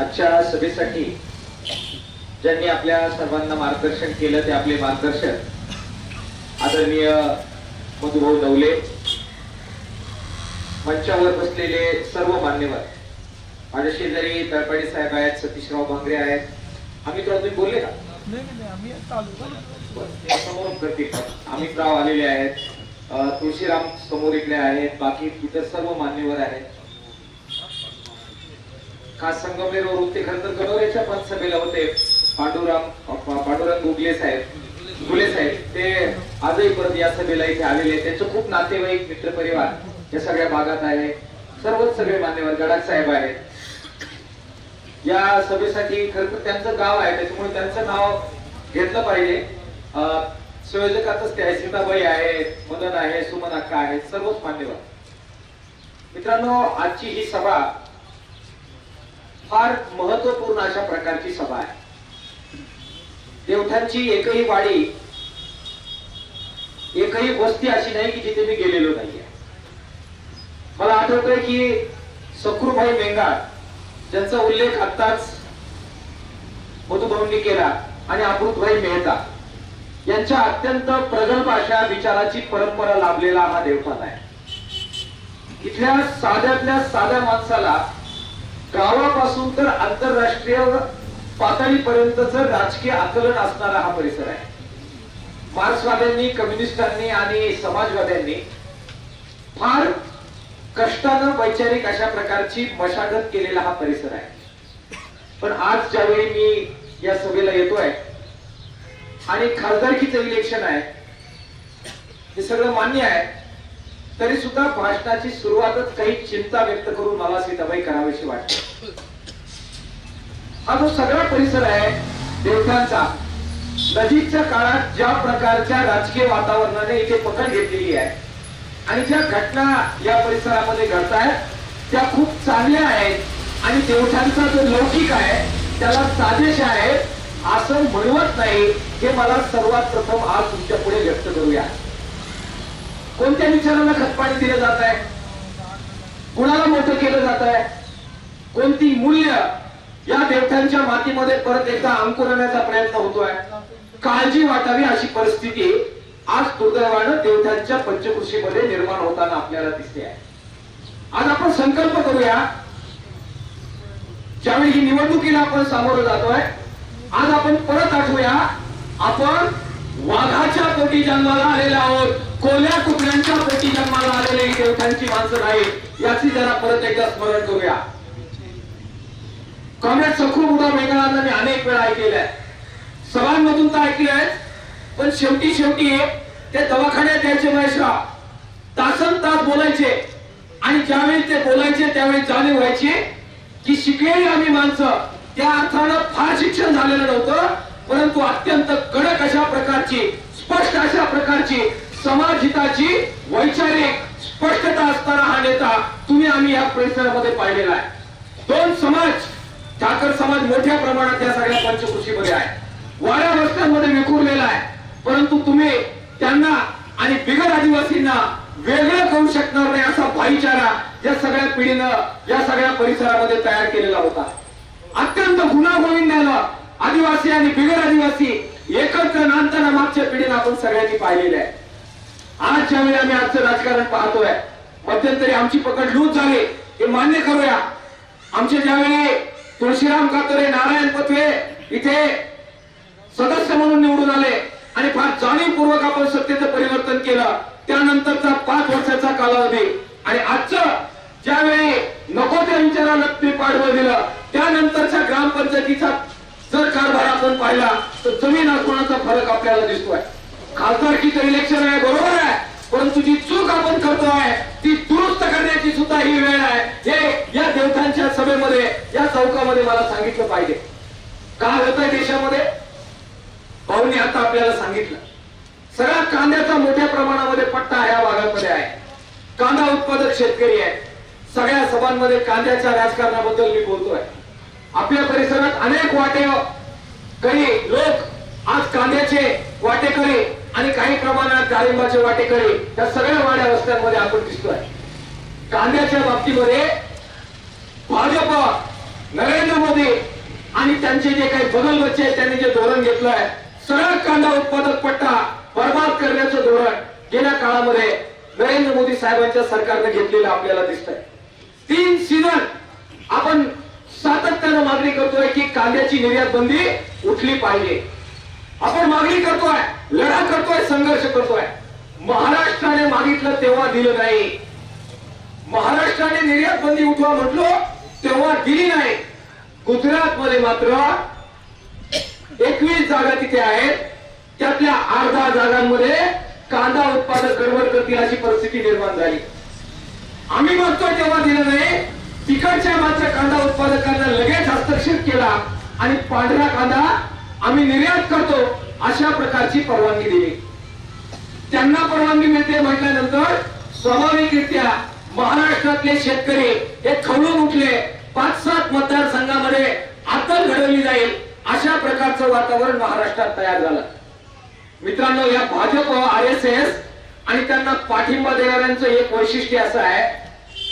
आजच्या सभेसाठी ज्यांनी आपल्या सर्वांना मार्गदर्शन केलं ते आपले मार्गदर्शक आदरणीय मधुभाऊ नवले मंचावर बसलेले सर्व मान्यवर माझ्या शेजारी तळपाडी साहेब आहेत सतीशराव भांगरे आहेत. आम्ही तुम्ही बोलले का? नाही नाही नाही, आम्ही करतील अमितराव आलेले आहेत. तुळशीराम समोर इकडे आहेत. बाकी इतर सर्व मान्यवर आहेत. खास संगमनेरवरून होते खरं तर गणोरेच्या पण सभेला होते पांडुराम पांडुरंग गुगले साहेब. गुले साहेब ते आजही परत या सभेला इथे आलेले आहेत. त्यांचे खूप नातेवाईक मित्र परिवार या सगळ्या भागात आहे. सर्वच सगळे मान्यवर गडाख साहेब आहेत. या सभेसाठी खरं तर त्यांचं गाव आहे. त्याच्यामुळे त्यांचं नाव घेतलं पाहिजे. अं, संयोजकातच ते आहे. सीताबाई आहे मदन आहे सुमन अक्का आहे सर्वच मान्यवर. मित्रांनो आजची ही सभा फार महत्त्वपूर्ण अशा प्रकारची सभा आहे. देवठांची एकही वाडी एकही वस्ती अशी नाही की जिथे मी गेलेलो नाहीये. मला आठवतंय की सकृभाई मेंगाळ ज्यांचा उल्लेख आत्ताच मधुभाऊंनी केला आणि अमृतभाई मेहता यांच्या अत्यंत प्रगल्भ अशा विचाराची परंपरा लाभलेला हा देवठाण आहे. इथल्या साध्यातल्या साध्या माणसाला गावापासून तर आंतरराष्ट्रीय पातळीपर्यंतच राजकीय आकलन असणारा हा परिसर आहे. मार्क्सवाद्यांनी कम्युनिस्टांनी आणि समाजवाद्यांनी फार कष्टानं वैचारिक अशा प्रकारची मशागत केलेला हा परिसर आहे. पण आज ज्यावेळी मी या सभेला येतोय आणि खासदारकीचं इलेक्शन आहे हे सगळं मान्य आहे. तरी सुद्धा भाषणाची सुरुवातच काही चिंता व्यक्त करून मला सीताबाई करावीशी वाटते. हा जो सगळा परिसर आहे देवतांचा नजीकच्या काळात ज्या प्रकारच्या राजकीय वातावरणाने इथे पकड घेतलेली आहे आणि ज्या घटना या परिसरामध्ये घडत आहेत त्या खूप चांगल्या आहेत आणि देवठांचा जो लौकिक आहे त्याला साजेश आहे असं म्हणवत नाही हे मला सर्वात प्रथम आज तुमच्यापुढे व्यक्त करूया. कोणत्या विचारांना खतपाणी दिलं जात आहे? कुणाला मोठं केलं जात आहे? कोणती मूल्य या देवठांच्या मातीमध्ये परत एकदा अंकुरण्याचा प्रयत्न होतोय? काळजी वाटावी अशी परिस्थिती आज दुर्दैवानं देवठांच्या पंचकृषीमध्ये निर्माण होताना आपल्याला दिसते आहे. आज आपण संकल्प करूया ज्यावेळी ही निवडणुकीला आपण सामोरं जातोय आज आपण परत आठवूया आपण वाघाच्या पोटी जन्माला आलेले आहोत. कोल्या कुत्र्यांच्या पोटी जन्माला आलेले देवतांची माणसं नाही याची जरा परत एकदा स्मरण करूया. कॉम्रेड सखू मुदा मेघाळांना मी अनेक वेळा ऐकलेलं सभांमधून तर ऐकलंय पण शेवटी शेवटी ते दवाखान्यात यायचे महेशराव. तासन तास बोलायचे. आणि ज्यावेळी ते बोलायचे त्यावेळी जाणीव व्हायची की शिकलेली आम्ही माणसं. त्या अर्थानं फार शिक्षण झालेलं नव्हतं. परंतु अत्यंत कडक अशा प्रकारची स्पष्ट अशा प्रकारची समाज हिताची वैचारिक स्पष्टता असताना हा नेता तुम्ही आम्ही या परिसरामध्ये पाहिलेला आहे. दोन समाज ठाकर समाज मोठ्या प्रमाणात या सगळ्या पंचकृषीमध्ये आहे. वाड्या रस्त्यांमध्ये विखुरलेला आहे. परंतु तुम्ही त्यांना आणि बिगर आदिवासींना वेगळं करू शकणार नाही असा भाईचारा या सगळ्या पिढीनं या सगळ्या परिसरामध्ये तयार केलेला होता. अत्यंत गुन्हा गुन्हागोविंदानं आदिवासी आणि बिगर आदिवासी एकत्र नांदताना मागच्या पिढीला आपण सगळ्यांनी पाहिलेलं आहे. आज ज्यावेळी आम्ही आजचं राजकारण पाहतोय मध्यंतरी आमची पकड लूज झाली हे मान्य करूया. आमचे ज्यावेळी तुळशीराम कातरे नारायण पथवे इथे सदस्य म्हणून निवडून आले आणि फार जाणीवपूर्वक आपण सत्तेचं परिवर्तन केलं त्यानंतरचा पाच वर्षाचा कालावधी आणि आजचं ज्यावेळी नको त्या विचाराला ते दिलं त्यानंतरच्या ग्रामपंचायतीचा आपण पाहिला तर जमीन आसमानाचा फरक आपल्याला दिसतोय. खासदारकीचं इलेक्शन आहे बरोबर आहे परंतु जी चूक आपण करतोय ती दुरुस्त करण्याची सुद्धा ही वेळ आहे. हे या देवतांच्या सभेमध्ये या चौकामध्ये मला सांगितलं पाहिजे. काय होत आहे देशामध्ये? भाऊनी आता आपल्याला सांगितलं. सगळा कांद्याचा मोठ्या प्रमाणामध्ये पट्टा या भागामध्ये आहे. कांदा उत्पादक शेतकरी आहे. सगळ्या सभांमध्ये कांद्याच्या राजकारणाबद्दल मी बोलतोय. आपल्या परिसरात अनेक वाटे तरी लोक आज कांद्याचे वाटेकरी आणि काही प्रमाणात डाळिंबाचे वाटेकरी या सगळ्या वाड्या रस्त्यांमध्ये आपण दिसतोय. कांद्याच्या बाबतीमध्ये भाजप नरेंद्र मोदी आणि त्यांचे जे काही बदल बच्चे त्यांनी जे धोरण घेतलंय सरळ कांदा उत्पादक पट्टा बर्बाद करण्याचं धोरण गेल्या काळामध्ये नरेंद्र मोदी साहेबांच्या सरकारने घेतलेलं आपल्याला दिसतंय. तीन सीझन आपण सातत्यानं मागणी करतोय की कांद्याची निर्यात बंदी उठली पाहिजे. आपण मागणी करतोय लढा करतोय संघर्ष करतोय. महाराष्ट्राने मागितलं तेव्हा दिलं नाही. महाराष्ट्राने निर्यात बंदी उठवा म्हटलो तेव्हा दिली नाही. गुजरात मध्ये मात्र एकवीस जागा तिथे आहेत. त्यातल्या अर्धा जागांमध्ये कांदा उत्पादक गडबड करतील अशी परिस्थिती निर्माण झाली. आम्ही म्हणतोय तेव्हा दिलं नाही. तिकडच्या मात्र कांदा उत्पादकांना लगेच हस्तक्षेप केला आणि पांढरा कांदा आम्ही निर्यात करतो अशा प्रकारची परवानगी दिली. त्यांना परवानगी मिळते म्हटल्यानंतर स्वाभाविकरित्या महाराष्ट्रातले शेतकरी हे खवळून उठले. पाच सात मतदारसंघामध्ये आतल घडवली जाईल अशा प्रकारचं वातावरण महाराष्ट्रात तयार झालं. मित्रांनो या भाजप आर एस एस आणि त्यांना पाठिंबा देणाऱ्यांचं एक वैशिष्ट्य असं आहे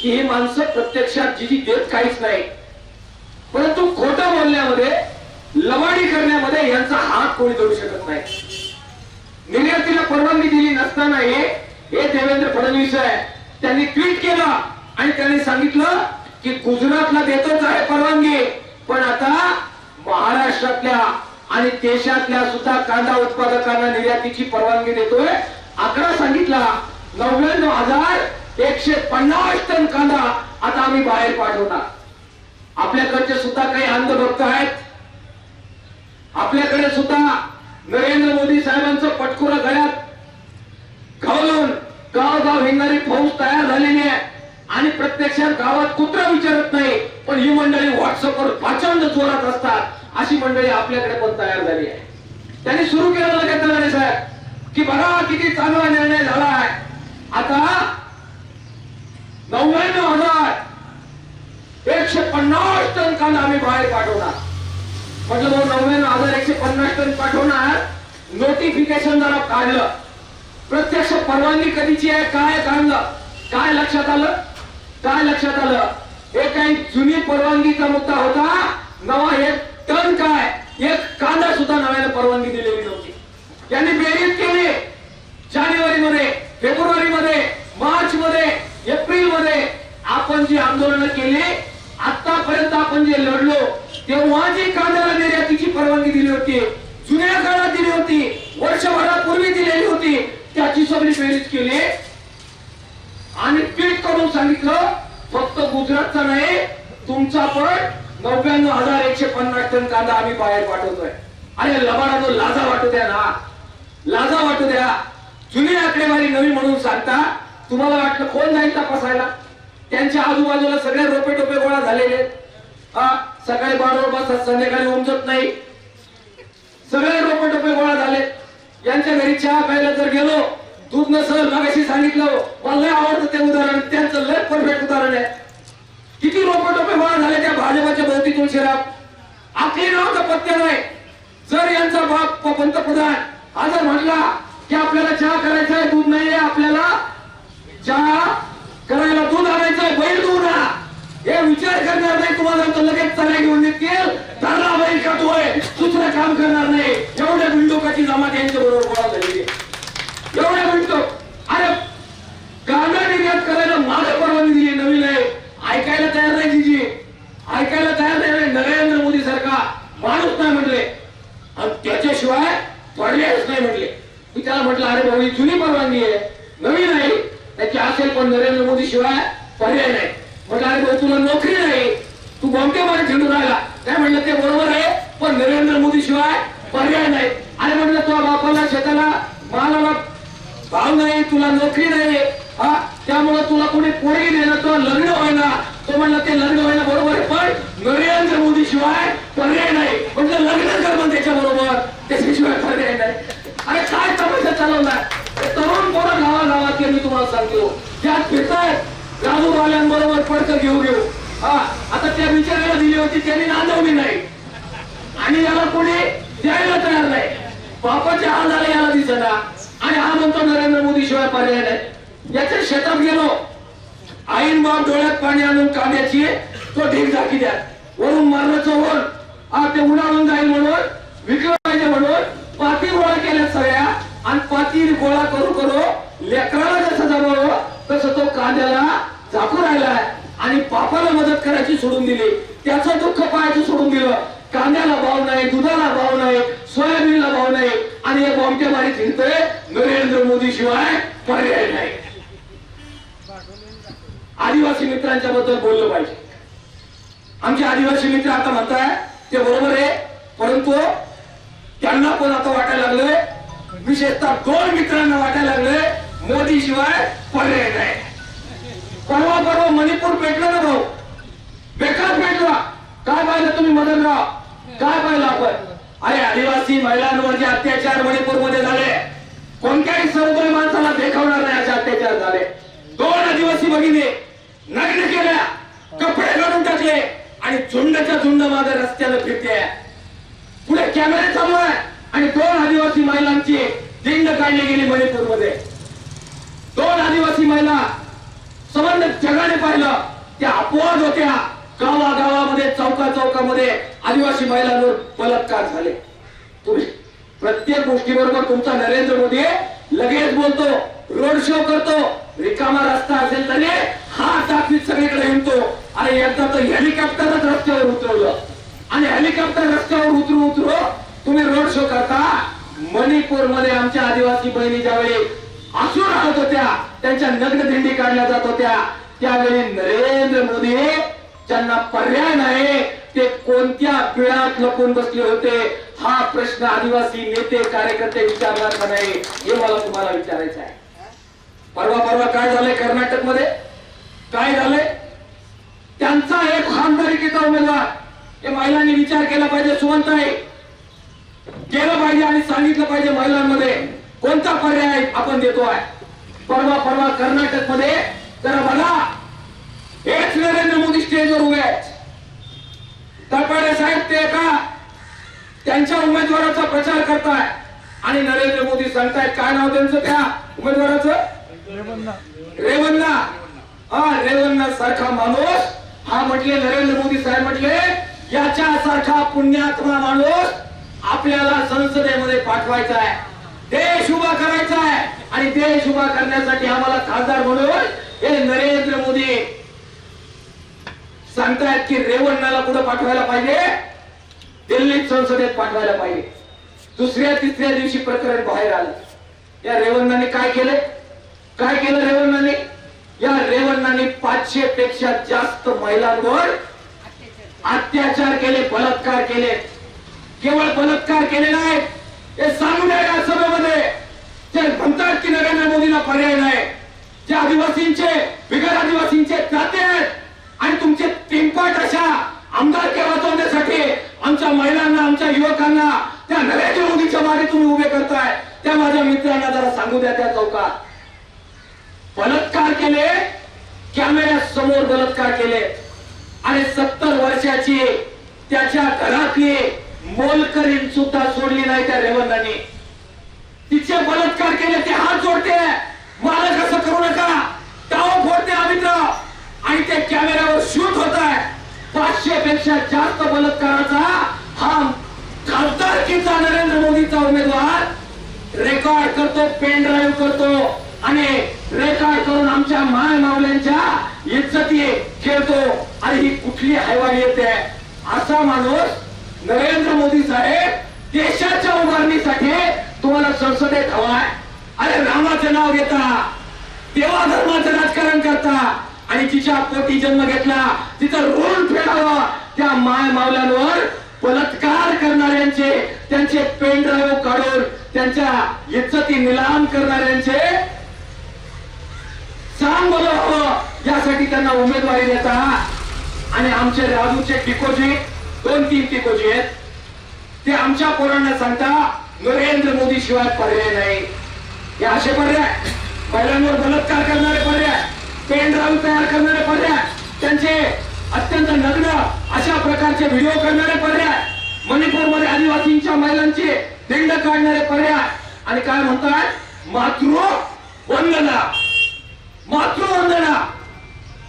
की ही माणसं प्रत्यक्षात जी जी देत काहीच नाही. परंतु खोटं बोलण्यामध्ये लवाडी करण्यामध्ये यांचा हात कोणी जोडू शकत नाही. निर्यातीला परवानगी दिली नसताना हे देवेंद्र फडणवीस आहे. त्यांनी ट्विट केलं आणि त्यांनी सांगितलं की गुजरातला देतोच आहे परवानगी. पण आता महाराष्ट्रातल्या आणि देशातल्या सुद्धा कांदा उत्पादकांना निर्यातीची परवानगी देतोय. आकडा सांगितला नव्याण्णव हजार एकशे पन्नास टन कांदा आता आम्ही बाहेर पाठवणार. आपल्याकडचे सुद्धा काही अंधभक्त आहेत. आपल्याकडे सुद्धा नरेंद्र मोदी साहेबांचं पटकुरा गळ्यात घालून गावगाव हिंगणारी फौज तयार झालेली आहे. आणि प्रत्यक्षात गावात कुत्रा विचारत नाही पण ही मंडळी व्हॉट्सअपवर प्रचंड जोरात असतात अशी मंडळी आपल्याकडे पण तयार झाली आहे. त्यांनी सुरू केलं लगेच साहेब की बघा किती चांगला निर्णय झाला आहे. आता नव्याण्णव हजार एकशे पन्नास टन कांदा आम्ही बाहेर पाठवणार. म्हटलं तो नव्याण्णव हजार एकशे पन्नास टन पाठवणार नोटिफिकेशन जरा काढलं. प्रत्यक्ष परवानगी कधीची आहे काय काढलं काय लक्षात आलं? काय लक्षात आलं? हे काही जुनी परवानगीचा मुद्दा होता. नवा एक टन काय? एक कांदा सुद्धा नव्याने परवानगी दिलेली नव्हती. त्यांनी बेरीज केली. जानेवारी मध्ये फेब्रुवारी मध्ये मार्च मध्ये एप्रिलमध्ये आपण जी आंदोलन केली आतापर्यंत आपण जे लढलो तेव्हा जी कांद्याला निर्यातीची परवानगी दिली होती. जुन्या काळात दिली होती. वर्षभरापूर्वी दिलेली होती. त्याची सगळी बेरीज केली. आणि ट्विट करून सांगितलं फक्त गुजरातचा नाही तुमचा पण नव्याण्णव हजार एकशे पन्नास टन कांदा आम्ही बाहेर पाठवतोय. अरे लबाडानो लाजा वाटू द्या ना. लाजा वाटू द्या. जुनी आकडेवारी नवी म्हणून सांगता. तुम्हाला वाटलं कोण जाईल तपासायला? त्यांच्या आजूबाजूला सगळे रोपे टोपे गोळा झालेले हा सकाळी बारा बसतात संध्याकाळी उमजत नाही. सगळे रोपे टोपे गोळा झाले. यांच्या घरी चहा प्यायला जर गेलो दूध नसल मागाशी सांगितलं मला लय आवडतं ते उदाहरण त्यांचं लय परफेक्ट उदाहरण आहे. किती रोपे टोपे गोळा झाले त्या भाजपाच्या भोवती तुळशीराम आपली नाव तर पत्ते नाही. जर यांचा बाप पंतप्रधान हा जर म्हटला की आपल्याला चहा करायचा आहे दूध नाहीये आपल्याला चहा करायला दूध आणायचं बैल दूध आणा. हे विचार करणार नाही तुम्हाला तर लगेच चला घेऊन देतील धरला बैल का तू दुसरं काम करणार नाही. एवढ्या बिंडोकाची जमात यांच्या बरोबर गोळा झाली एवढ्या बिंडो अरे कांदा निर्यात करायला माझं परवानगी दिली नवीन आहे. ऐकायला तयार नाही तिची ऐकायला तयार नाही नरेंद्र मोदी सारखा माणूस नाही म्हटले. आणि त्याच्याशिवाय पर्यायच नाही म्हटले. मी त्याला म्हटलं अरे भाऊ ही जुनी परवानगी आहे. नवीन आहे. त्याची असेल पण नरेंद्र मोदी शिवाय पर्याय नाही. म्हटलं अरे भाऊ तुला नोकरी नाही. तू बॉम्बे मध्ये झेंडू राहिला. काय म्हणलं ते बरोबर आहे पण नरेंद्र मोदी शिवाय पर्याय नाही. अरे म्हणलं तुला बापाला शेताला मालाला भाव नाही तुला नोकरी नाही. हा त्यामुळे तुला कोणी पोरगी देणं तुला लग्न व्हायला. तो म्हणला ते लग्न व्हायला बरोबर आहे पण नरेंद्र मोदी शिवाय पर्याय नाही. म्हणजे लग्न कर मग त्याच्या बरोबर त्याच्याशिवाय पर्याय नाही. अरे काय समस्या चालवलाय? गावागावात मी तुम्हाला सांगतो. त्यात फिरतायत राजूवाल्यांबरोबर पडकं घेऊ घेऊ. हा आता त्या विचारायला दिली होती त्यांनी नांदवली नाही. आणि याला कोणी द्यायला तयार नाही. बापाचे हाल झाले याला दिसला आणि हा म्हणतो नरेंद्र मोदी शिवाय पर्याय नाही. याच्या शेतात गेलो. आईन बाप डोळ्यात पाणी आणून कांद्याची तो ढीक झाकी द्या. वरून मारण्याचं वर आ ते उडावून जाईल म्हणून विकलं पाहिजे म्हणून पाती गोळा केल्या सगळ्या. आणि पाती गोळा करू करू लेकराला जसं जमावं तसं तो कांद्याला झाकू राहिलाय आणि बापाला मदत करायची सोडून दिली. त्याचं दुःख पाहायचं सोडून दिलं. कांद्याला भाव नाही दुधाला भाव नाही सोयाबीनला भाव नाही आणि या बॉम्बे मारी फिरतोय नरेंद्र मोदी शिवाय पर्याय नाही. आदिवासी मित्रांच्या बद्दल बोललं पाहिजे. आमचे आदिवासी मित्र आता म्हणताय ते बरोबर आहे परंतु त्यांना पण आता वाटायला लागलंय. विशेषतः दोन मित्रांना वाटायला लागलंय मोदी शिवाय पर्याय नाही. परवा परवा मणिपूर पेटलं ना भाऊ? बेकार पेटला काय पाहिलं तुम्ही मदनराव? काय पाहिलं आपण? अरे आदिवासी महिलांवर जे अत्याचार मणिपूरमध्ये झाले कोणत्याही सर्वोदय माणसाला देखावणार नाही असे अत्याचार झाले. दोन आदिवासी भगिनी नग्न केल्या कपडे घालून टाकले आणि झुंडच्या झुंड मागे रस्त्याला फिरते पुढे कॅमेरे चालू आहे आणि दोन आदिवासी महिलांची दिंड काढली गेली मणिपूरमध्ये दोन आदिवासी महिला संबंध जगाने पाहिलं त्या अपवाद होत्या. गावागावामध्ये चौका चौकामध्ये आदिवासी महिलांवर बलात्कार झाले. तुम्ही प्रत्येक गोष्टीबरोबर तुमचा नरेंद्र मोदी लगेच बोलतो रोड शो करतो रिकामा रस्ता असेल तरी हा दाखवीत सगळीकडे हिंडतो. आणि एकदा तर हेलिकॉप्टरच रस्त्यावर उतरवलं. आणि हेलिकॉप्टर रस्त्यावर उतरू उतरू तुम्ही रोड शो करता. मणिपूरमध्ये आमच्या आदिवासी बहिणी ज्यावेळी असू राहत होत्या त्यांच्या नग्न दिंडी काढल्या जात होत्या. त्यावेळी नरेंद्र मोदी ज्यांना पर्याय नाही ते कोणत्या पिळात लपून बसले होते हा प्रश्न आदिवासी नेते कार्यकर्ते विचारणार का नाही हे मला तुम्हाला विचारायचं आहे. परवा परवा काय झालंय कर्नाटकमध्ये काय झालंय? त्यांचा एक खासदारकीचा उमेदवार हे महिलांनी विचार केला पाहिजे सुवंत आहे केलं पाहिजे आणि सांगितलं पाहिजे महिलांमध्ये कोणता पर्याय आपण देतोय? परवा परवा कर्नाटकमध्ये जरा बघा हेच नरेंद्र मोदी स्टेजवर उभे आहेत. तळपाडे साहेब ते का त्यांच्या उमेदवाराचा प्रचार करताय? आणि नरेंद्र मोदी सांगतायत काय नाव त्यांचं त्या उमेदवाराचं? रेवन्ना. रेवन्ना. हा रेवन्ना सारखा माणूस. हा म्हटले नरेंद्र मोदी साहेब म्हटले याच्या सारखा पुण्यात्मा माणूस आपल्याला संसदेमध्ये पाठवायचा आहे. देश उभा करायचा आहे. आणि देश उभा करण्यासाठी आम्हाला खासदार म्हणून हे नरेंद्र मोदी सांगतायत की रेवण्णाला कुठं पाठवायला पाहिजे? दिल्लीत संसदेत पाठवायला पाहिजे. दुसऱ्या तिसऱ्या दिवशी प्रकरण बाहेर आलं. या रेवण्णाने काय केलं? काय केलं रेवण्णाने या रेवण्णाने पाचशे पेक्षा जास्त महिलांवर अत्याचार केले बलात्कार केले. केवळ बलात्कार केले नाहीत हे सांगून या सभेमध्ये ते म्हणतात की नरेंद्र मोदीला पर्याय नाही जे आदिवासींचे बिगर आदिवासींचे जाते आहेत आणि तुमचे पिंपट अशा आमदारके वाचवण्यासाठी आमच्या महिलांना आमच्या युवकांना त्या नरेंद्र मोदीच्या मागे तुम्ही उभे करताय. त्या माझ्या मित्रांना जरा सांगू द्या त्या चौकात. बलात्कार केले कॅमेऱ्या समोर बलात्कार केले. आणि सत्तर वर्षाची त्याच्या घरातली मोलकरीन सुद्धा सोडली नाही त्या रेवंदानी तिचे बलात्कार केले ते हात जोडते. मला कसं करू नका. टाव फोडते हा आणि ते कॅमेऱ्यावर शूट होत आहे. पाचशे पेक्षा जास्त बलात्काराचा हा खासदारकीचा नरेंद्र मोदीचा उमेदवार रेकॉर्ड करतो पेन ड्राईव्ह करतो. आणि रेकॉर्ड करून आमच्या माय मावल्यांच्या इज्जती खेळतो. आणि ही कुठली हैवाणी येते? असा माणूस नरेंद्र मोदी साहेब देशाच्या उभारणीसाठी तुम्हाला संसदेत हवाय अरे रामाचं नाव घेता देवा धर्माचं राजकारण करता आणि जिच्या पोटी जन्म घेतला तिचं ऋण फेडावं त्या माय मावल्यांवर बलात्कार करणाऱ्यांचे त्यांचे पेनड्राईव्ह काढून त्यांच्या इज्जती निलाम करणाऱ्यांचे सांग हवं. यासाठी त्यांना उमेदवारी देता. आणि आमचे राजूचे डिपॉझिट दोन तीन टिकोजी आहेत ते आमच्या पोरांना सांगता नरेंद्र मोदी शिवाय पर्याय नाही. हे असे पर्याय. महिलांवर बलात्कार करणारे पर्याय. पेन ड्राईव्ह तयार करणारे पर्याय. त्यांचे अत्यंत नग्न अशा प्रकारचे व्हिडिओ करणारे पर्याय. मणिपूरमध्ये आदिवासींच्या महिलांचे दिंड काढणारे पर्याय. आणि काय म्हणतात? मातृ वंदना मातृवंदना.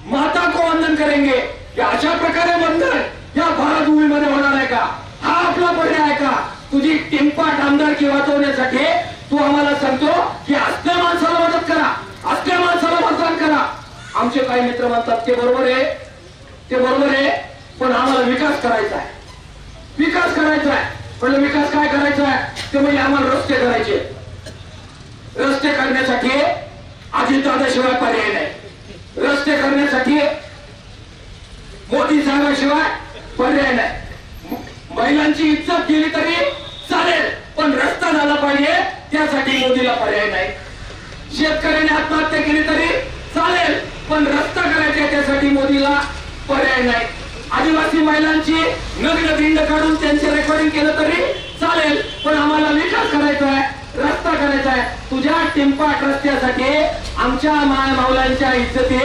माता को वंदन करेंगे. या अशा प्रकारे वंदन या भारत भूमीमध्ये होणार आहे का? हा आपला पर्याय आहे का? तुझी टिंपाट आमदारकी वाचवण्यासाठी तू आम्हाला सांगतो की असल्या माणसाला मदत करा. असल्या माणसाला मतदान करा. आमचे काही मित्र म्हणतात ते बरोबर आहे ते बरोबर आहे पण आम्हाला विकास करायचा आहे. विकास करायचा आहे. म्हणजे विकास काय करायचा आहे? ते म्हणजे आम्हाला रस्ते करायचे. रस्ते करण्यासाठी अजितदादाशिवाय पर्याय नाही. रस्ते करण्यासाठी मोदी साहेबांशिवाय पर्याय नाही. महिलांची इज्जत गेली तरी चालेल पण रस्ता झाला पाहिजे त्यासाठी मोदीला पर्याय नाही. शेतकऱ्याने आत्महत्या केली तरी चालेल पण रस्ता करायचा त्यासाठी मोदीला पर्याय नाही. आदिवासी महिलांची नग्न दिंड काढून त्यांचे रेकॉर्डिंग केलं तरी चालेल पण आम्हाला विकास करायचा आहे. रस्ता करायचा आहे. तुझ्या टिंपाट रस्त्यासाठी आमच्या माय माऊलांच्या इज्जती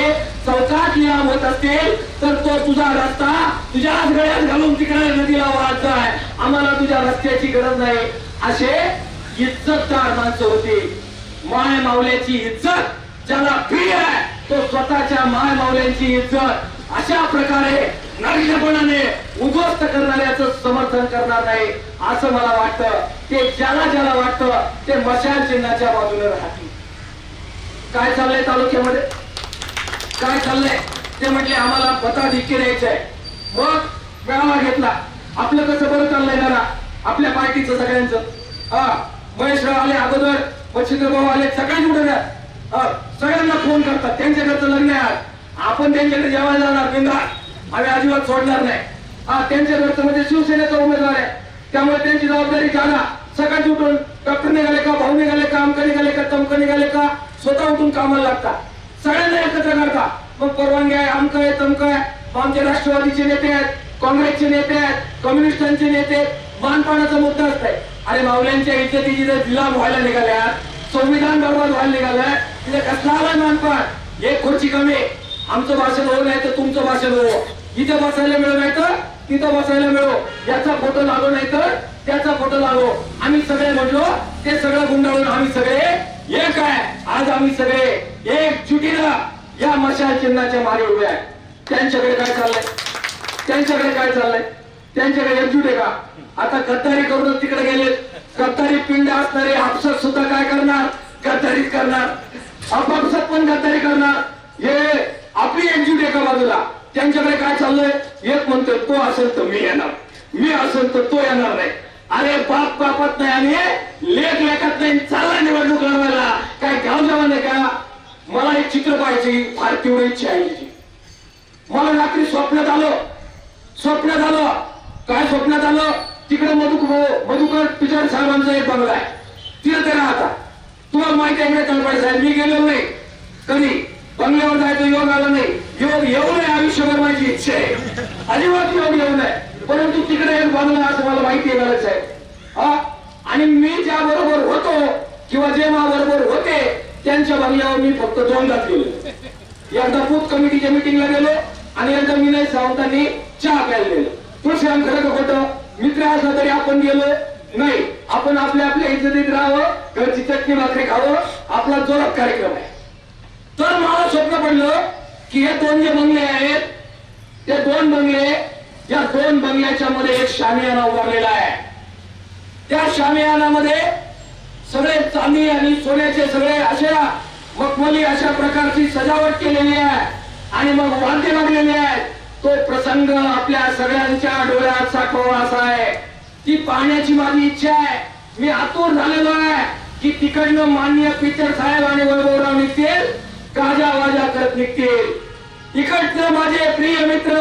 चौकात नियम होत असतील तर तो तुझा रस्ता तुझ्या गळ्यात घालून तिकडे नदीला वाहत आहे आम्हाला तुझ्या रस्त्याची गरज नाही. असे इज्जतदार माणसं होती. माय माऊल्याची इज्जत ज्याला प्रिय आहे तो स्वतःच्या माय माऊल्यांची इज्जत अशा प्रकारे नग्नपणाने उद्ध्वस्त करणाऱ्याच समर्थन होणार नाही असं मला वाटतं. ते ज्याला ज्याला वाटतं ते मशाल चिन्हाच्या बाजूने राहतील. काय चाललंय तालुक्यामध्ये? काय चाललंय? ते म्हटले आम्हाला पताधिक्य द्यायचंय. मग मेळावा घेतला. आपलं कसं बरं चाललंय जरा? आपल्या पार्टीचं सगळ्यांचं. हा महेशराव आले अगोदर मच्छिंद्र भाऊ आले सगळ्यांनी उठ हा सगळ्यांना फोन करतात. त्यांच्या घरचं लग्न आहे आज. आपण त्यांच्याकडे जेवायला जाणार बिंदा आम्ही अजिबात सोडणार नाही. हा त्यांच्या घरचं म्हणजे शिवसेनेचा उमेदवार आहे. त्यामुळे त्यांची जबाबदारी जागा सकाळी उठून डॉक्टर निघाले का भाऊ निघाले का आमका निघाले का तमक निघाले का स्वतः उठून कामाला लागतात. सगळ्यांना एकत्र करता मग परवानगी आहे आमका आहे तमक आहे. आमचे राष्ट्रवादीचे नेते आहेत काँग्रेसचे नेते आहेत कम्युनिस्टांचे नेते आहेत. मानपानाचा मुद्दा असतंय. अरे मावल्यांच्या इज्जतीची जर जिल्हा व्हायला निघाल्या संविधान बरोबर व्हायला निघालंय तिथे कसला आलाय मानपान? एक खुर्ची कमी. आमचं भाषण होऊ नाही तर तुमचं भाषण हो. इथे बसायला मिळू नाही तर तिथं बसायला मिळो. याचा फोटो लागो नाही तर त्याचा फोटो लागो आम्ही सगळे म्हणलो ते सगळं गुंडाळून आम्ही सगळे एक आहे. आज आम्ही सगळे एक जुटीनं या मशाल चिन्हाच्या मागे उभे आहे. त्यांच्याकडे काय चाललंय? त्यांच्याकडे काय चाललंय? त्यांच्याकडे एकजूट आहे का? आता गद्दारी करूनच तिकडे गेले गद्दारी पिंड असणारे हापसत सुद्धा काय करणार? गद्दारीच करणार. आपापसात पण गद्दारी करणार. हे आपली एकजूट एका बाजूला? त्यांच्याकडे काय चाललंय? एक म्हणतोय तो असेल तर मी येणार. मी असेल तर तो येणार नाही. अरे बाप बापात नाही आणि लेख लेखात नाही चालला निवडणूक लढवायला. काय गाव जवान का? मला एक चित्र पाहायची फार तीव्र इच्छा आहे मला रात्री स्वप्नात आलं. स्वप्नात आलं. काय स्वप्नात आलं? तिकडे मधुक हो, मधुकर पिचड साहेबांचा एक बंगला आहे. तिथे ते राहता. तुम्हाला माहिती आहे का तळपाडी साहेब? मी गेलो नाही. कधी? बंगल्यावर जायचं योग आला नाही. योग येऊ नये आयुष्यभर माझी इच्छा आहे. अजिबात योग येऊ नये परंतु तिकडे एक बंगला असं मला माहिती आहे. हा? आणि मी ज्या बरोबर होतो किंवा जे मा बरोबर होते त्यांच्या बंगल्यावर मी फक्त दोनदाच गेलो. एकदा खूप कमिटीच्या मिटिंगला गेलो आणि एकदा मी नाही सावंतांनी चहा प्यायला गेलो. तुळशीराम खरं का खोटं. मित्र असला तरी आपण गेलो. नाही आपण आपल्या आपल्या इज्जतीत राहावं घरची चटणी भाकरी खावं आपला जोरात कार्यक्रम आहे. तर मला स्वप्न पडलं की हे दोन जे बंगले आहेत ते दोन बंगले या दोन बंगल्याच्या मध्ये एक शामियाना उभारलेला आहे. त्या शामियानामध्ये सगळे चांदी आणि सोन्याचे सगळे अशा मखमली अशा प्रकारची सजावट केलेली आहे आणि मग वाद्य लागलेले आहेत. तो प्रसंग आपल्या सगळ्यांच्या डोळ्यात साठवा असा आहे. ती पाहण्याची माझी इच्छा आहे. मी आतूर झालेलो आहे की तिकडनं मान्य पिक्चर साहेब आणि वैभवराव निघतील गाजा वाजा करत निघतील. इकडचं माझे प्रिय मित्र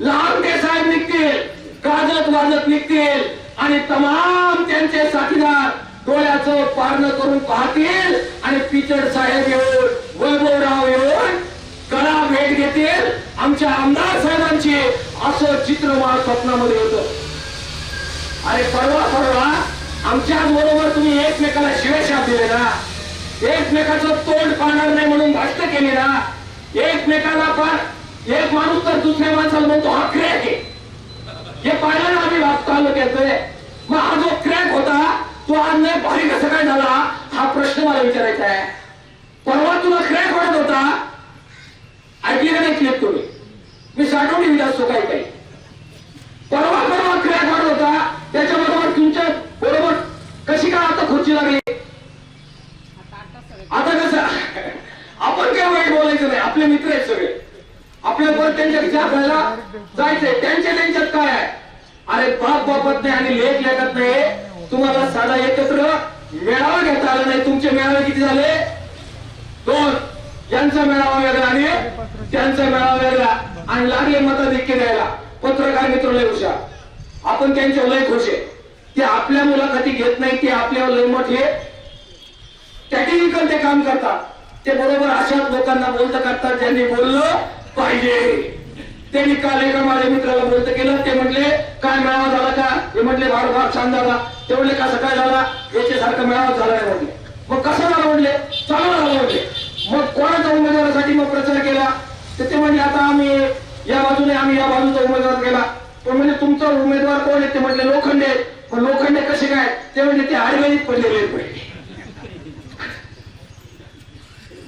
लहान ते साहेब निघतील गाजत वाजत निघतील आणि तमाम त्यांचे साथीदार डोळ्याचं पारण करून पाहतील आणि पिचड साहेब येऊन वैभवराव येऊन कला भेट घेतील आमच्या आमदार साहेबांची असं चित्र मला स्वप्नामध्ये होतं अरे परवा परवा आमच्या बरोबर तुम्ही एकमेकाला शिवेशाप दिले ना. एकमेकाचं तोंड पाहणार नाही म्हणून भाष्ट केले ना. एकमेकाला पण एक माणूस तर दुसऱ्या माणसाला म्हणतो हा क्रॅक आहे. हे पाहिलं ना आम्ही भाग तालुक्याचे मग हा जो क्रॅक होता तो आज नाही भारी कसा काय झाला? हा प्रश्न मला विचारायचा आहे. परवा तुला क्रॅक वाटत होता? ऐकली का नाही क्लिप तुम्ही? मी साठवणी विचारतो काही काही. परवा परवा क्रॅक वाढत होता. त्याच्याबरोबर तुमच्या दिसू लागले. आता कसं? आपण काय वाईट बोलायचं नाही आपले मित्र आहेत सगळे. आपल्या परत त्यांच्या विचार जायचंय त्यांच्या त्यांच्यात काय आहे? अरे बाप बापत नाही आणि लेख लेखत नाही. तुम्हाला साधा एकत्र मेळावा घेता आला नाही. तुमचे मेळावे किती झाले? दोन. यांचा मेळावा वेगळा आणि त्यांचा मेळावा वेगळा. आणि लागले मताधिक्य द्यायला. पत्रकार मित्र लय हुशार. आपण त्यांच्या लय खुश आहे. ते आपल्या मुलाखती घेत नाही ते आपल्यावर लय मोठे टेक्निकल ते काम करतात. ते बरोबर अशाच लोकांना बोलत करतात ज्यांनी बोललं पाहिजे. त्यांनी काल एका माझ्या मित्राला बोलत केलं ते म्हटले काय मेळावा झाला का? हे म्हटले भार भार छान झाला. ते म्हटले का सकाळ झाला? याच्यासारखा मेळावा झाला नाही म्हटले. मग कसं झालं म्हटले? चांगला झाला म्हटले. मग कोणाच्या उमेदवारासाठी मग प्रचार केला? तर ते म्हणजे आता आम्ही या बाजूने आम्ही या बाजूचा उमेदवार केला. पण म्हणजे तुमचा उमेदवार कोण आहे? ते म्हटले लोखंडे आहेत. पण लोखंड कसे काय ते म्हणजे ते आडगणीत पडलेले आहेत म्हणे.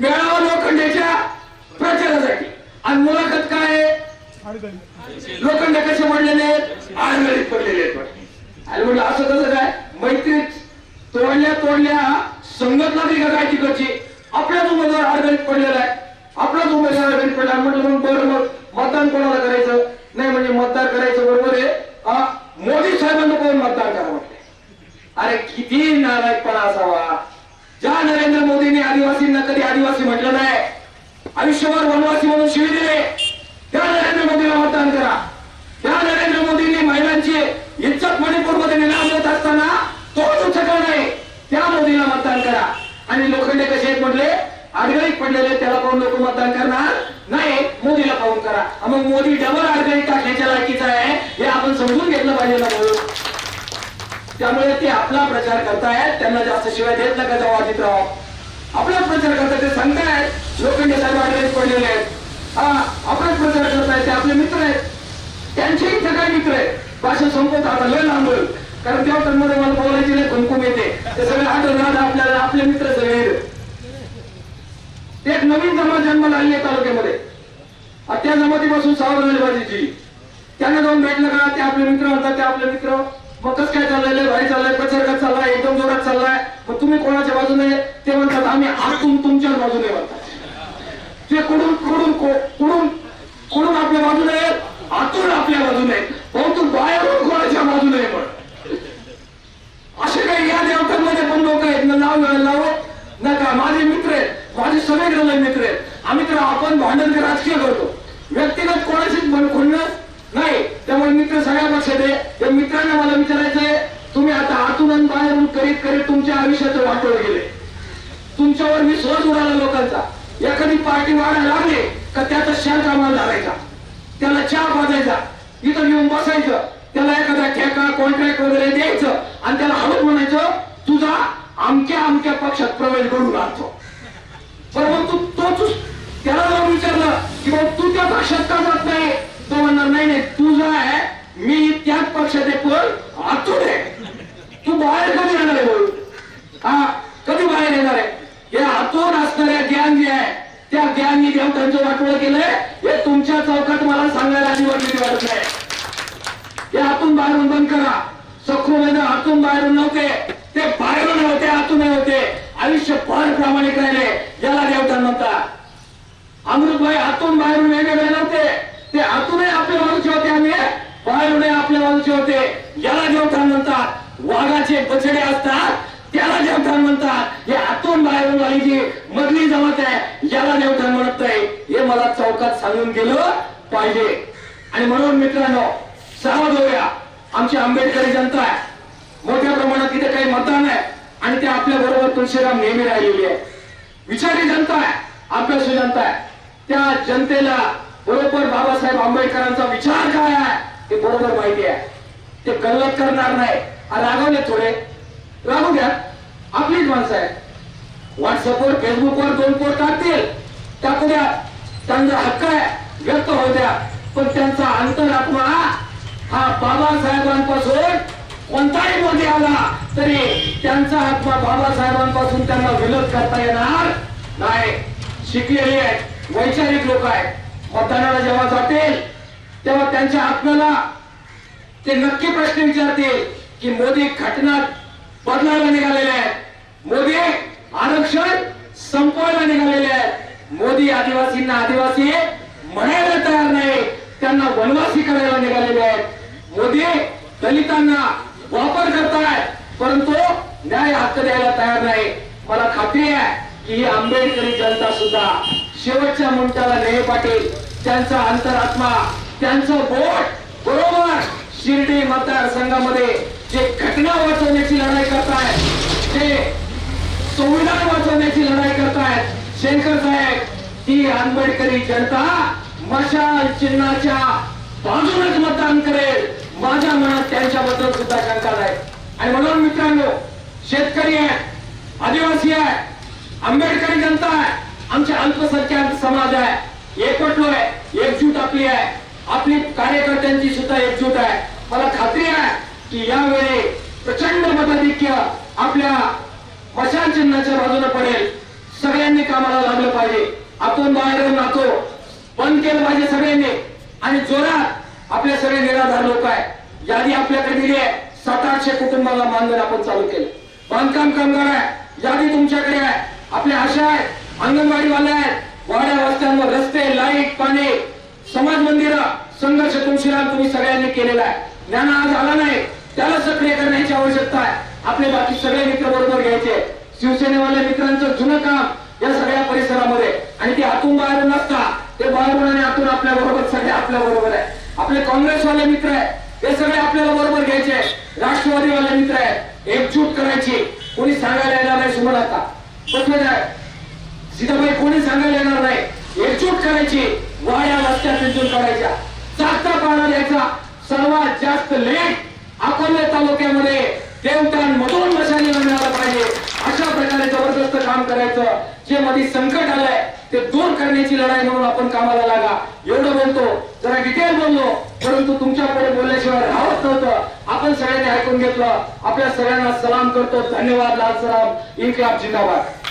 मेळावा प्रचारासाठी. आणि मुलाखत काय आहे? कसे म्हणलेले आहेत? आडगळीत पडलेले आहेत आणि म्हणलं असं कसं काय? मैत्रीत तोडल्या तोडल्या संगत लागली का काय तिकडची? आपल्याच उमेदवार आयुर्वेदिक पडलेला आहे. आपलाच उमेदवार आडगळीत पडला. म्हटलं मग बरं मग मतदान कोणाला करायचं? नाही म्हणजे मतदान करायचं बरोबर आहे. मोदी साहेबांना कोण मतदान करावं म्हटले अरे किती नारायकपणा असावा. ज्या नरेंद्र मोदींनी आदिवासींना कधी आदिवासी म्हटलं नाही आयुष्यभर वनवासी म्हणून शिवी दिले. त्या नरेंद्र मोदीला मतदान करा. त्या नरेंद्र मोदींनी महिलांची इज्जत मणिपूरमध्ये निलाम देत असताना तोच उचकला नाही. त्या मोदीला मतदान करा. आणि लोखंडे कसे म्हटले? आडगळीत पडलेले त्याला पाहून लोक मतदान करणार नाही मोदीला पाहून करा. मग मोदी डबल आडगळीत टाकण्याच्या लायकीचा आहे हे आपण समजून घेतलं पाहिजे ना त्यामुळे ते आपला प्रचार करतायत त्यांना जास्त शिवाय देत नका जाऊ अजितराव आपला प्रचार करतायत ते सांगतायत. लोखंडे साहेब आडवेच पडलेले आहेत. हा आपलाच प्रचार करतायत ते आपले मित्र आहेत. त्यांचेही सगळे मित्र आहेत? भाषण संपत आता लय लांब कारण तेव्हा मला बोलायची लय कुमकुम येते. ते सगळे आठवण आपल्याला आपले मित्र सगळे. एक नवीन जमा जन्माला आली आहे तालुक्यामध्ये. त्या जमातीपासून सावध झाली पाहिजे त्यांना जाऊन भेटलं का? ते आपले मित्र म्हणतात ते आपले मित्र मग कसं काय चाललंय? भारी चाललाय प्रचार चाललाय एकदम जोरात चाललाय. मग तुम्ही कोणाच्या बाजूने? ते म्हणतात आम्ही आतून तुमच्याच बाजूने म्हणतात. ते कुडून कुडून को- कुडून कुडून आपल्या बाजूने आतून आपल्या बाजूने. परंतु बाहेरून कोणाच्या बाजूने आहे पण? असे काही या देवतांमध्ये पण लोक आहेत. ना नाव घ्यायला ना का? माझे मित्र आहेत. माझे सगळे ग्रह मित्र आहेत. आम्ही तर आपण भांडण ते राजकीय करतो. व्यक्तिगत कोणाशीच बन- नाही. त्यामुळे मित्र सगळ्या पक्षात आहे त्या मित्रांना मला विचारायचंय तुम्ही आता आतून आणि बाहेरून करीत करीत तुमच्या आयुष्याचं वाटोळ गेले तुमच्यावर मी सहज उडाला लोकांचा. एखादी पार्टी वाढायला लागले का त्याचा शांत आम्हाला लागायचा त्याला चहा पाजायचा. इथं येऊन बसायचं. त्याला एखादा ठेका कॉन्ट्रॅक्ट वगैरे द्यायचं. आणि त्याला हळूच म्हणायचं तुझा आमच्या अमक्या पक्षात प्रवेश घडून आणतो. तोच त्याला जाऊन विचारलं की बाबा तू त्या पक्षात का जात नाही? तो म्हणणार नाही नाही तुझा आहे मी त्याच पक्षात आहे पण आतून आहे. तू बाहेर कधी येणार आहे बोल? हा कधी बाहेर येणार आहे? हे आतून असणाऱ्या ज्ञान जे आहे त्या ज्ञाननी देवतांचं वाटवं केलंय हे तुमच्या चौकात मला सांगायला निवडलेली वाटत नाही. हे आतून बाहेरून बंद करा. सखू मध्ये आतून बाहेरून नव्हते ते बाहेरून होते आतून होते. आयुष्य फार प्रामाणिक राहिले याला देवता म्हणतात. अमृतभाई आतून बाहेरून वेगवेगळे नव्हते ते आतूनही आपल्या बाजूचे होते आणि बाहेरूनही आपल्या बाजूचे होते. याला देवता म्हणतात. वाघाचे बछडे असतात त्याला देवठाण म्हणतात. हे आतून बाहेरून आली जी मधली जमात आहे याला देवठाण म्हणत नाही. हे मला चौकात सांगून गेलं पाहिजे. आणि म्हणून मित्रांनो सावध होऊया. आमची आंबेडकरी जनता आहे. मोठ्या प्रमाणात तिथे काही मतदान आहे. आणि ते आपल्या बरोबर तुळशीराम नेहमी राहिलेली आहे. विचारी जनता आहे अभ्यासू जनता आहे. त्या जनतेला बरोबर बाबासाहेब आंबेडकरांचा विचार काय आहे ते बरोबर माहिती आहे. ते गल्लत करणार नाही. रागवले थोडे. रागू द्या. आपलीच माणसं आहे व्हॉट्सअपवर फेसबुकवर दोन पोस्ट टाकतील. टाकू द्या. त्यांचा हक्क आहे. व्यक्त होऊ द्या. पण त्यांचा अंतरात्मा हा बाबासाहेबांपासून कोणताही मोदी आला तरी त्यांचा आत्मा बाबासाहेबांपासून त्यांना विरोध करता येणार नाही. शिकलेले आहेत वैचारिक लोक आहेत. मतदानाला जेव्हा जातील तेव्हा त्यांच्या आत्म्याला ते नक्की प्रश्न विचारतील की मोदी घटना बदलायला निघालेले आहेत. मोदी आरक्षण संपवायला निघालेले आहेत. मोदी आदिवासींना आदिवासी म्हणायला तयार वनवासी करायला निघालेले आहेत. मोदी दलितांना वापर करताय परंतु न्याय हक्क द्यायला तयार नाही. मला खात्री आहे की ही आंबेडकरी जनता सुद्धा शेवटच्या मुंटाला नेह पाटील त्यांचा अंतरात्मा त्यांचं बोट बरोबर शिर्डी मतदारसंघामध्ये जे घटना वाचवण्याची लढाई करतायत ते संविधान वाचवण्याची लढाई करतायत शेखर साहेब ती आंबेडकरी जनता मशाल चिन्हाच्या बाजूनच मतदान करेल. माझ्या मनात त्यांच्याबद्दल सुद्धा शंका नाही. आणि म्हणून मित्रांनो शेतकरी आहे आदिवासी आहे आंबेडकरी जनता आहे आमचे अल्पसंख्याक समाज आहे. एकवटलोय एकजूट आपली आहे. आपली कार्यकर्त्यांची सुद्धा एकजूट आहे. मला खात्री आहे की यावेळी प्रचंड मताधिक्य आपल्या मशाल चिन्हाच्या बाजूने पडेल. सगळ्यांनी कामाला लागलं पाहिजे. आपण बाहेर नातो बंद केलं पाहिजे सगळ्यांनी. आणि जोरात आपले सगळे निराधार लोक आहे यादी आपल्याकडे दिली आहे. सात आठशे कुटुंबाला मानधन आपण चालू केलं. बांधकाम कामगार आहे यादी तुमच्याकडे आहे. आपल्या आशा आहेत अंगणवाडीवाले आहेत. वाड्या वस्त्यांवर रस्ते लाइट पाणी समाज मंदिर संघर्ष तुमशिराम तुम्ही सगळ्यांनी केलेला आहे. ज्ञान आज आला नाही त्याला सक्रिय करण्याची आवश्यकता आहे. आपले बाकी सगळे मित्र बरोबर घ्यायचे. शिवसेनेवाल्या मित्रांचं जुनं काम या सगळ्या परिसरामध्ये. आणि ते आतून बाहेरून नसता ते बाहेरून आणि आतून आपल्या बरोबर सगळे आपल्या बरोबर आहे. आपले काँग्रेसवाले मित्र आहे ते सगळे आपल्याला बरोबर घ्यायचे. राष्ट्रवादीवाले मित्र आहे एकजूट करायची. कोणी सांगायला येणार नाही सुमन आता. कसं आहे सीताबाई कोणी सांगायला येणार नाही? एकजूट करायची. वाड्या रस्त्यात पिंजून काढायच्या जागता पाडा द्यायचा. सर्वात जास्त लेट अकोले तालुक्यामध्ये देवतान मधून मशालीला मिळाला पाहिजे. अशा प्रकारे जबरदस्त काम करायचं. जे मध्ये संकट आलंय ते दूर करण्याची लढाई म्हणून आपण कामाला लागा. एवढं बोलतो. जरा डिटेल बोललो. परंतु तुमच्याकडे बोलल्याशिवाय राहत नव्हतं. आपण सगळ्यांनी ऐकून घेतलं. आपल्या सगळ्यांना सलाम करतो. धन्यवाद लाल सलाम. इन्क्लाब जिंदाबाद.